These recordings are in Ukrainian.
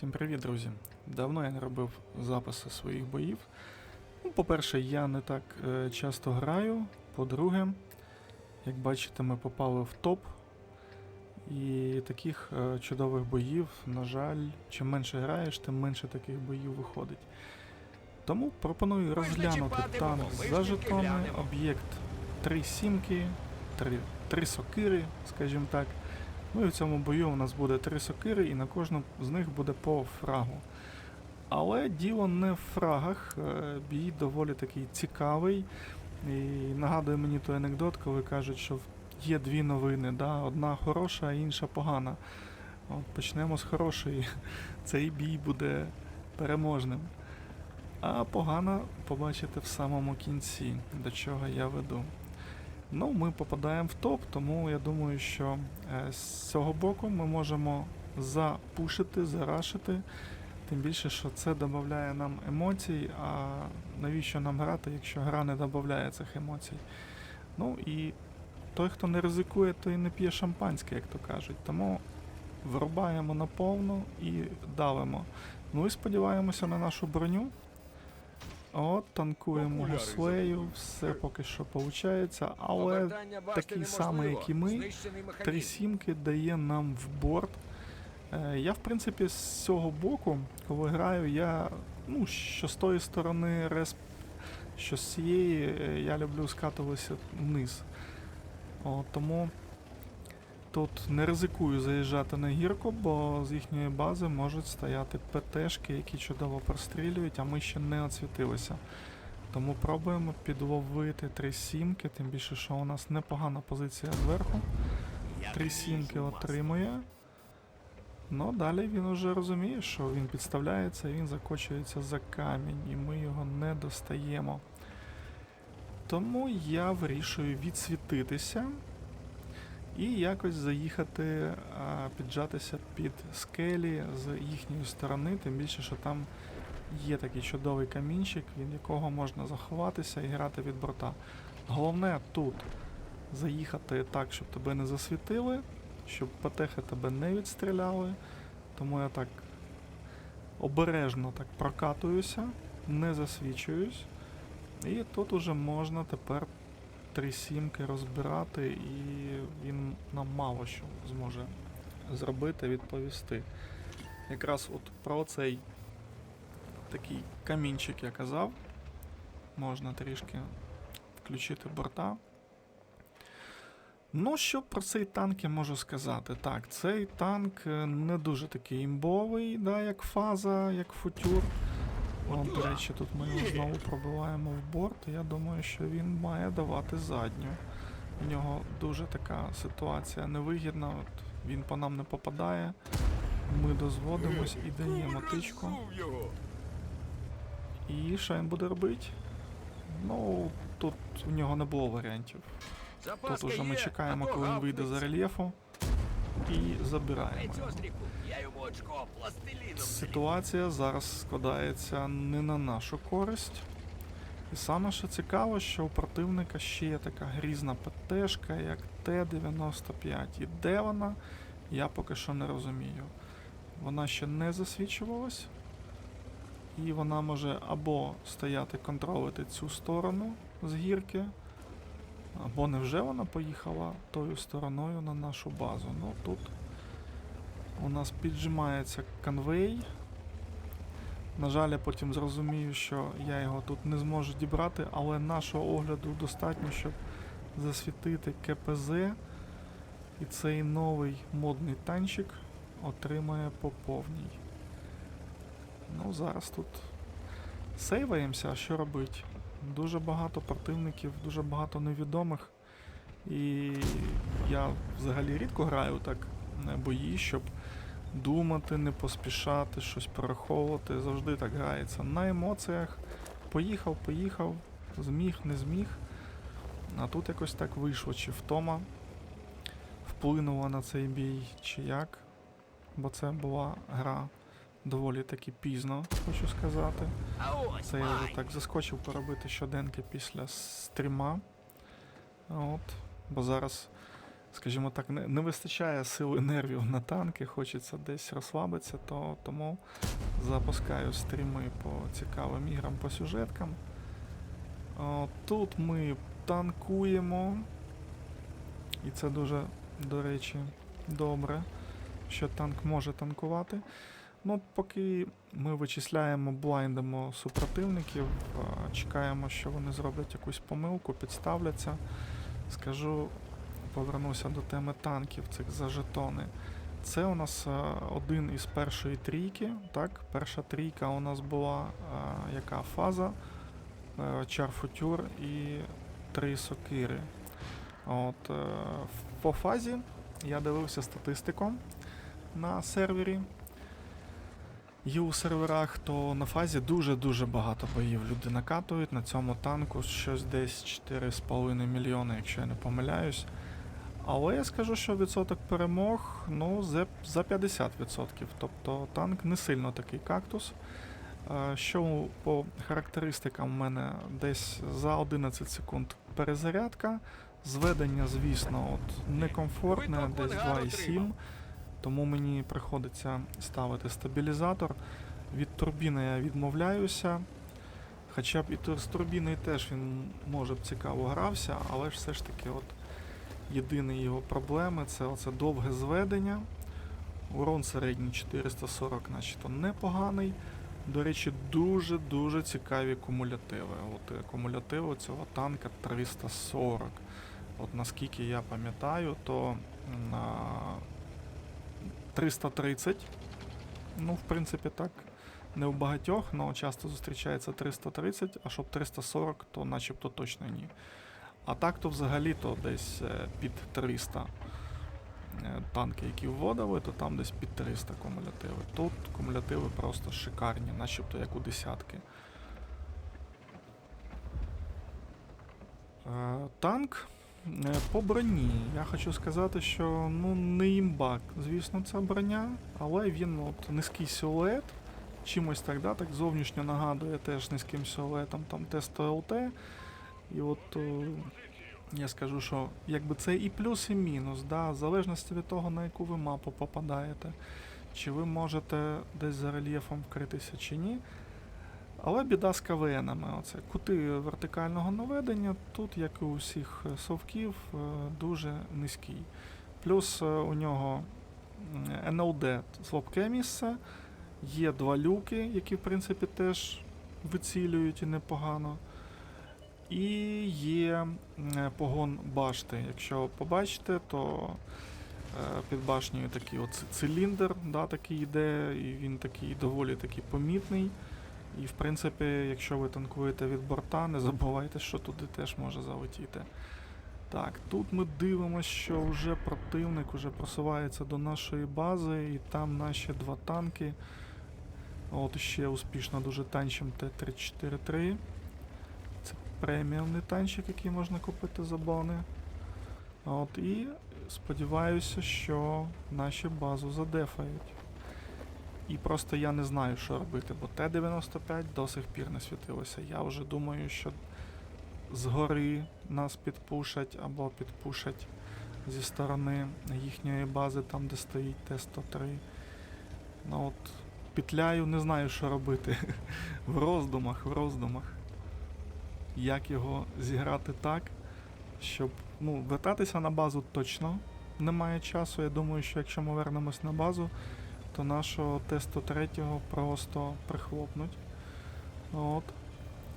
Всім привіт, друзі! Давно я не робив записи своїх боїв. Ну, по-перше, я не так е, часто граю. По-друге, як бачите, ми попали в топ. І таких е, чудових боїв, на жаль, чим менше граєш, тим менше таких боїв виходить. Тому пропоную розглянути танк за жетони, об'єкт 3 сімки, 3, 3 сокири, скажімо так. Ну і в цьому бою у нас буде три сокири, і на кожну з них буде по фрагу. Але діло не в фрагах. е, Бій доволі такий цікавий. І нагадує мені той анекдот, коли кажуть, що є дві новини. Да? Одна хороша, а інша погана. От, почнемо з хорошої. Цей бій буде переможним. А погано побачите в самому кінці, до чого я веду. Ну, ми попадаємо в топ, тому я думаю, що е, з цього боку ми можемо запушити, зарашити. Тим більше, що це додає нам емоцій, а навіщо нам грати, якщо гра не додає цих емоцій. Ну і той, хто не ризикує, той не п'є шампанське, як то кажуть. Тому вирубаємо наповну і давимо. Ну і сподіваємося на нашу броню. От, танкуємо гуслею, все поки що виходить, але такий самий, як і ми, три сімки дає нам в борт. Е, Я, в принципі, з цього боку, коли граю, я, ну, що з тої сторони респ, що з цієї, е, я люблю скатуватися вниз. О, тому тут не ризикую заїжджати на гірку, бо з їхньої бази можуть стояти ПТшки, які чудово прострілюють, а ми ще не оцвітилися. Тому пробуємо підловити три сімки, тим більше, що у нас непогана позиція зверху. Три сімки отримує. Ну, далі він уже розуміє, що він підставляється, і він закочується за камінь, і ми його не достаємо. Тому я вирішую відсвітитися і якось заїхати, піджатися під скелі з їхньої сторони, тим більше, що там є такий чудовий камінчик, від якого можна заховатися і грати від борта. Головне тут заїхати так, щоб тебе не засвітили, щоб ПТХи тебе не відстріляли. Тому я так обережно так прокатуюся, не засвічуюсь. І тут уже можна тепер три сімки розбирати, і він нам мало що зможе зробити, відповісти. Якраз от про цей такий камінчик я казав. Можна трішки включити борта. Ну, що про цей танк я можу сказати? Так, цей танк е, не дуже такий імбовий, да, як фаза, як футюр. От, до речі, тут ми його знову пробиваємо в борт. Я думаю, що він має давати задню. В нього дуже така ситуація невигідна. От він по нам не попадає. Ми дозводимось і даємо тичку. І що він буде робити? Ну, тут у нього не було варіантів. Тут уже ми чекаємо, коли він вийде з гавкнеться. рельєфу і забираємо. Його. Очко пластиліном. Ситуація зараз складається не на нашу користь. І саме що цікаво, що у противника ще є така грізна ПТшка, як Т-95. І де вона, я поки що не розумію. Вона ще не засвічувалась. І вона може або стояти контролити цю сторону з гірки, або невже вона поїхала тою стороною на нашу базу. Ну тут у нас піджимається конвей. На жаль, я потім зрозумію, що я його тут не зможу дібрати, але нашого огляду достатньо, щоб засвітити КПЗ. І цей новий модний танчик отримає по повній. Ну, зараз тут сейваємося, а що робить? Дуже багато противників, дуже багато невідомих. І я взагалі рідко граю так на бої, щоб думати, не поспішати, щось перераховувати. Завжди так грається. На емоціях. Поїхав, поїхав, зміг, не зміг. А тут якось так вийшло, чи втома вплинула на цей бій, чи як. Бо це була гра доволі таки пізно, хочу сказати. Це я вже так заскочив поробити щоденки після стріма. От. Бо зараз скажімо так, не, не вистачає сили нервів на танки, хочеться десь розслабитися, то тому запускаю стріми по цікавим іграм, по сюжеткам. О, тут ми танкуємо. І це дуже, до речі, добре, що танк може танкувати. Ну, поки ми вичисляємо, блайндимо супротивників, чекаємо, що вони зроблять якусь помилку, підставляться. Скажу, повернуся до теми танків, цих за жетони. Це у нас один із першої трійки. Так? Перша трійка у нас була а, яка фаза, е, Чарфутюр і три сокири. От, е, по фазі я дивився статистику на сервері. Є у серверах, то на фазі дуже-дуже багато боїв люди накатують. На цьому танку щось десь 4,5 мільйони, якщо я не помиляюсь. Але я скажу, що відсоток перемог ну, за за 50%. Тобто танк не сильно такий кактус. Е, Що по характеристикам в мене десь за 11 секунд перезарядка. Зведення, звісно, от некомфортне, десь 2,7. Тому мені приходиться ставити стабілізатор. Від турбіни я відмовляюся. Хоча б і з турбіною теж він може б цікаво грався, але ж все ж таки, от єдині його проблеми це оце довге зведення. Урон середній 440, начебто непоганий. До речі, дуже-дуже цікаві кумулятиви. От е, кумулятиви цього танка 340. От наскільки я пам'ятаю, то на 330. Ну, в принципі, так. Не у багатьох, але часто зустрічається 330, а щоб 340, то начебто точно ні. А так то взагалі то десь е, під 300 е, танки, які вводили, то там десь під 300 кумулятиви. Тут кумулятиви просто шикарні, начебто як у десятки. Е, Танк по броні. Я хочу сказати, що ну не імбак, звісно, ця броня, але він от низький силует. Чимось так, да, так зовнішньо нагадує теж низьким силуетом там тесто ЛТ. І от е, я скажу, що якби це і плюс, і мінус, да, в залежності від того, на яку ви мапу попадаєте. Чи ви можете десь за рельєфом вкритися чи ні. Але біда з КВНами. Оце кути вертикального наведення тут, як і у всіх е, совків, е, дуже низький. Плюс у нього NLD слабке місце, є два люки, які в принципі теж вицілюють і непогано. І є е, погон башти. Якщо побачите, то е, під башнею такий от циліндр, да, такий йде, і він такий доволі такий помітний. І в принципі, якщо ви танкуєте від борта, не забувайте, що туди теж може залетіти. Так, тут ми дивимося, що вже противник вже просувається до нашої бази, і там наші два танки. От ще успішно дуже танчим Т-343. Преміумний танчик, який можна купити за бони. От, і сподіваюся, що наші базу задефають. І просто я не знаю, що робити, бо Т-95 до сих пір не світилося. Я вже думаю, що згори нас підпушать або підпушать зі сторони їхньої бази, там де стоїть Т-103. Ну от, петляю, не знаю, що робити. в роздумах, в роздумах. Як його зіграти так, щоб ну, вертатися на базу точно немає часу. Я думаю, що якщо ми вернемось на базу, то нашого тесту третього просто прихлопнуть. От.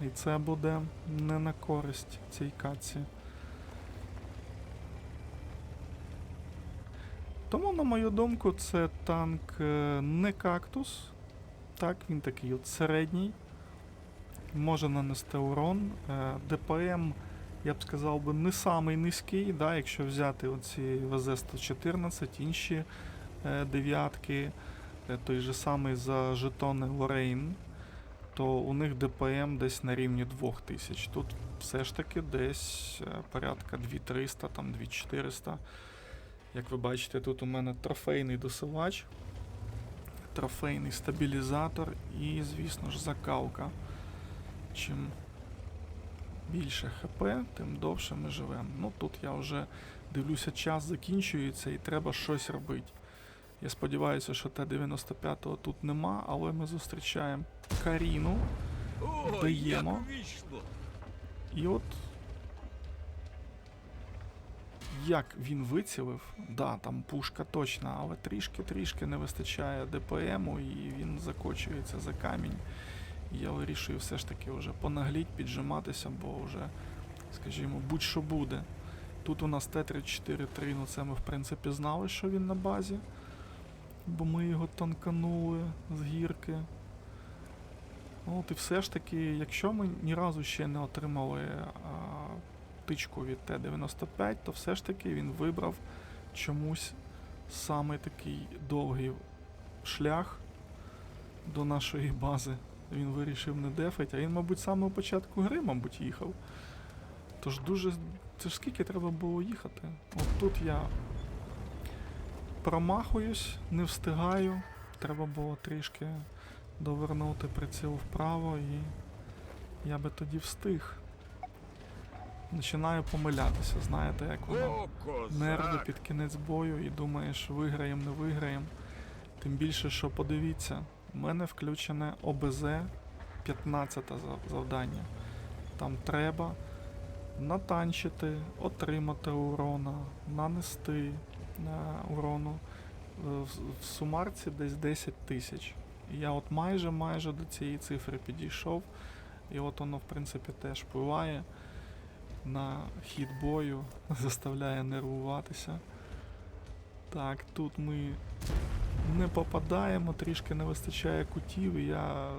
І це буде не на користь цій каці. Тому, на мою думку, це танк е, не кактус. Так, він такий от середній. Може нанести урон. Е, ДПМ, я б сказав би, не самий низький, да, якщо взяти оці ВЗ-114, інші е, дев'ятки, е, той же самий за жетони Лорейн, то у них ДПМ десь на рівні 2000. Тут все ж таки десь порядка 2300, там 2400. Як ви бачите, тут у мене трофейний досилач, трофейний стабілізатор і, звісно ж, закалка. Чим більше ХП, тим довше ми живемо. Ну тут я вже Дивлюся, час закінчується і треба щось робити. Я сподіваюся, що Т-95 тут нема, але ми зустрічаємо Каріну. Даємо. І от. Як він вицілив, да, там пушка точна, але трішки-трішки не вистачає ДПМу, і він закочується за камінь. Я вирішив все ж таки вже понагліть, піджиматися, бо вже, скажімо, будь-що буде. Тут у нас Т-34-3, ну це ми в принципі знали, що він на базі. Бо ми його танканули з гірки. Ну, От і все ж таки, якщо ми ні разу ще не отримали а, тичку від Т-95, то все ж таки він вибрав чомусь саме такий довгий шлях до нашої бази. Він вирішив не дефать, а він, мабуть, з самого початку гри, мабуть, їхав. Тож дуже. Це ж скільки треба було їхати? От тут я промахуюсь, не встигаю. Треба було трішки довернути приціл вправо і я би тоді встиг. Починаю помилятися, знаєте, як воно. Нерви під кінець бою і думаєш, виграємо, не виграємо. Тим більше, що подивіться, в мене включене ОБЗ 15 зав- завдання. Там треба натанчити, отримати урона, нанести е, урону. Е, В, сумарці десь 10 тисяч. Я от майже майже до цієї цифри підійшов. І от воно, в принципі, теж впливає на хід бою, заставляє нервуватися. Так, тут ми не попадаємо, трішки не вистачає кутів, і я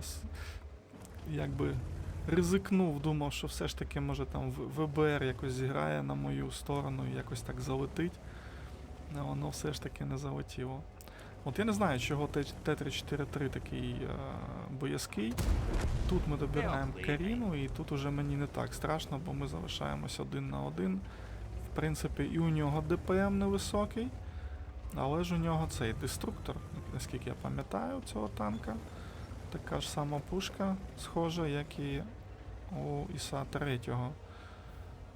якби ризикнув, думав, що все ж таки може там ВБР якось зіграє на мою сторону і якось так залетить. А воно все ж таки не залетіло. От я не знаю, чого Т- Т-34-3 такий е, боязкий. Тут ми добираємо Каріну, і тут уже мені не так страшно, бо ми залишаємось один на один. В принципі, і у нього ДПМ невисокий, але ж у нього цей деструктор, наскільки я пам'ятаю, цього танка. Така ж сама пушка, схожа, як і у Іса 3.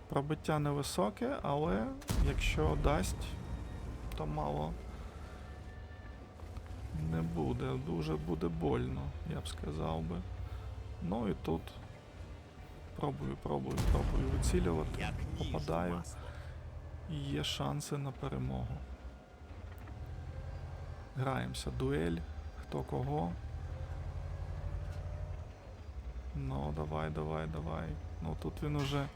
Пробиття невисоке, але якщо дасть, то мало не буде. Дуже буде больно, я б сказав би. Ну і тут пробую, пробую, пробую вицілювати. Попадаю. І є шанси на перемогу. Граємося дуель, хто кого. Ну, давай, давай, давай. Ну тут він уже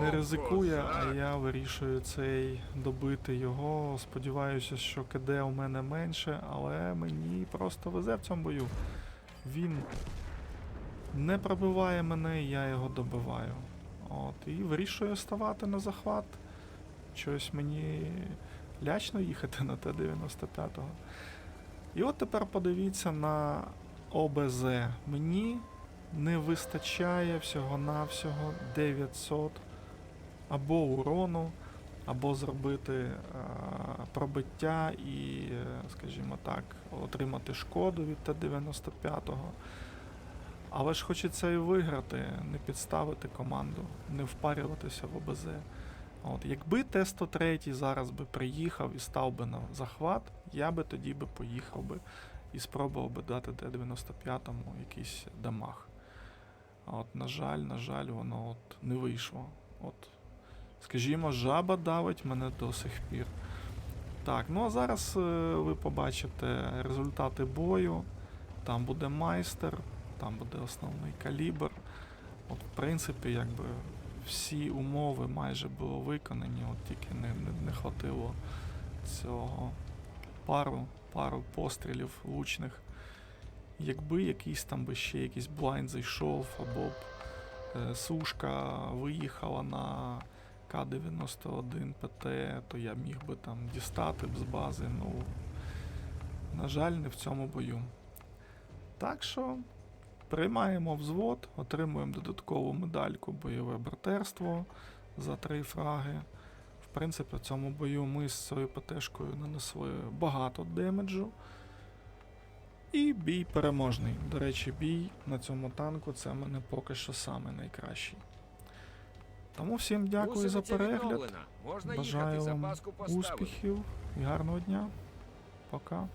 не ризикує, а я вирішую цей добити його. Сподіваюся, що КД у мене менше, але мені просто везе в цьому бою. Він не пробиває мене, я його добиваю. От, і вирішую ставати на захват. Щось мені лячно їхати на Т-95. І от тепер подивіться на ОБЗ. Мені не вистачає всього-навсього 900 або урону, або зробити а, пробиття і, е, скажімо так, отримати шкоду від Т-95. Але ж хочеться і виграти, не підставити команду, не впарюватися в ОБЗ. От, якби Т-103 зараз би приїхав і став би на захват, я би тоді би поїхав би і спробував би дати Т-95 якийсь дамаг. А от, на жаль, на жаль, воно от не вийшло. От, скажімо, жаба давить мене до сих пір. Так, ну а зараз е, ви побачите результати бою. Там буде майстер, там буде основний калібр. От, в принципі, якби всі умови майже були виконані, от тільки не, не, не хватило цього пару, пару пострілів влучних. Якби якийсь там би ще якийсь блайнд зайшов, або б е, сушка виїхала на К-91 ПТ, то я міг би там дістати б з бази. Ну, на жаль, не в цьому бою. Так що приймаємо взвод, отримуємо додаткову медальку бойове братерство за три фраги. В принципі, в цьому бою ми з цією ПТшкою нанесли багато демеджу. І бій переможний. До речі, бій на цьому танку це мене поки що саме найкращий. Тому всім дякую за перегляд. Бажаю вам успіхів і гарного дня. Пока.